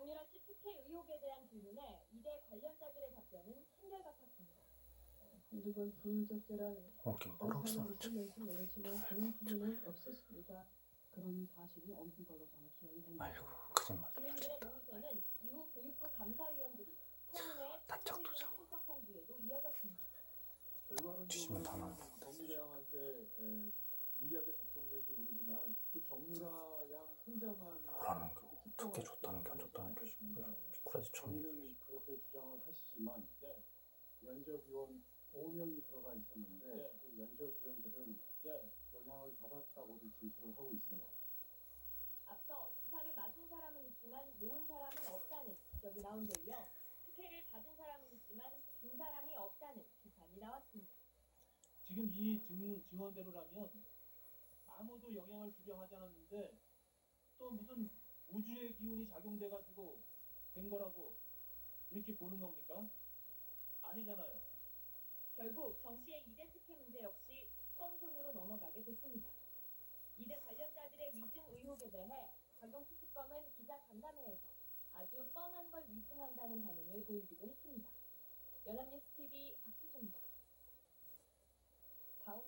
정유라 씨 특혜 의혹에 대한 질문에 이대 관련자들의 답변은 한결같았습니다. 번 불적절한 사람을 써놨지? 쓸는지 모르지만 그런 부분은 없었습니다. 그런 사실이 없는 걸로 저는 기억이 됩니다. 아이고 거짓말. 증인들의 모의서는 이후 교육부 감사위원들이 청문회에 두자고. 출석한 뒤에도 이어졌습니다. 뒤지면 다 나옵니다. 유리하게 작동된지 모르지만 그 정유라 양 혼자만 뭐라는 게안수 좋다는 게 미꾸라지 천 본인은 그렇게 주장을 하시지만 네, 면접위원 5명이 들어가 있었는데 그 면접위원들은 네, 영향을 받았다고도 진술을 하고 있습니다. 앞서 주사를 맞은 사람은 있지만 놓은 사람은 없다는 지적이 나온 데 이어 특혜를 받은 사람은 있지만 준 사람이 없다는 비판이 나왔습니다. 지금 이 증, 증언대로라면 아무도 영향을 주려 하지 않았는데 또 무슨 우주의 기운이 작용돼가지고 된 거라고 이렇게 보는 겁니까? 아니잖아요. 결국 정 씨의 이대 특혜 문제 역시 특검손으로 넘어가게 됐습니다. 이대 관련자들의 위증 의혹에 대해 박영수 특검은 기자 간담회에서 아주 뻔한 걸 위증한다는 반응을 보이기도 했습니다. 연합뉴스 TV 박수준입니다. 다음